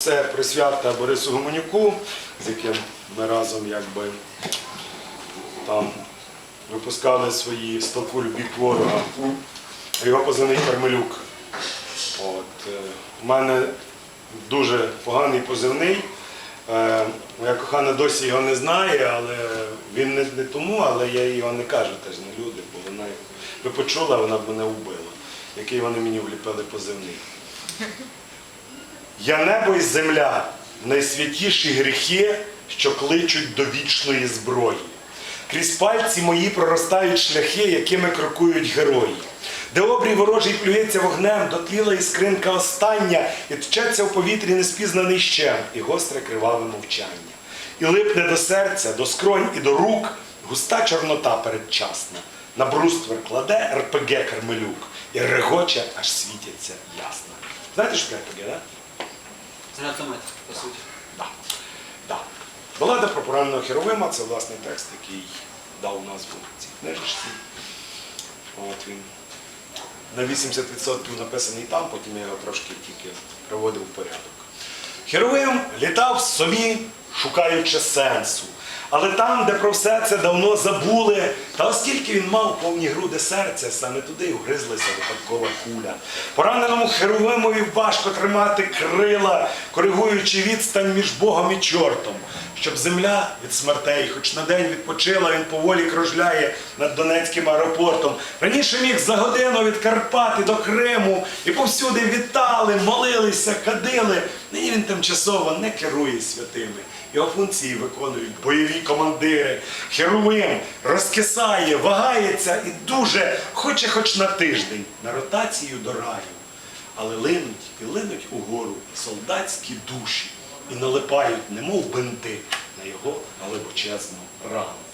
Це присвята Борису Гуменюку, з яким ми разом якби там випускали свої столпу любі ворога. Його позивний Кармелюк. От, е, у мене дуже поганий позивний. Е, Моя кохана досі його не знає, але він не, не тому, але я його не кажу теж на люди, бо вона би почула, вона б мене вбила. Який вони мені вліпили позивний. Я небо і земля, найсвятіші гріхи, що кличуть до вічної зброї. Крізь пальці мої проростають шляхи, якими крокують герої. Де обрій ворожий плюється вогнем, дотліла іскринка остання, і тчеться в повітрі неспізнаний щем, і гостре криваве мовчання. І липне до серця, до скронь і до рук густа чорнота передчасна. На бруствер кладе РПГ Кармелюк і регоче, аж світяться ясно. Знаєте, що таке РПГ, так? Гранатомет, по суті. Да. Да. Балада про пораненого Херовима це власний текст, який дав назву цій книжечці. От він на 80% написаний там, потім я його трошки тільки приводив в порядок. Херовим літав собі, шукаючи сенсу. Але там, де про все це давно забули, та оскільки він мав повні груди серця, саме туди й вгризлася випадкова куля. Пораненому Херовимові важко тримати крила, коригуючи відстань між Богом і чортом, щоб земля від смертей, хоч на день відпочила, він поволі кружляє над Донецьким аеропортом. Раніше міг за годину від Карпати до Криму і повсюди вітали, молилися, кадили. Нині він тимчасово не керує святими. Його функції виконують бойові командири. Херувим розкисає, вагається і дуже хоче хоч на тиждень на ротацію до раю. Але линуть і линуть угору солдатські душі і налипають, немов бинти, на його глибочезну рану.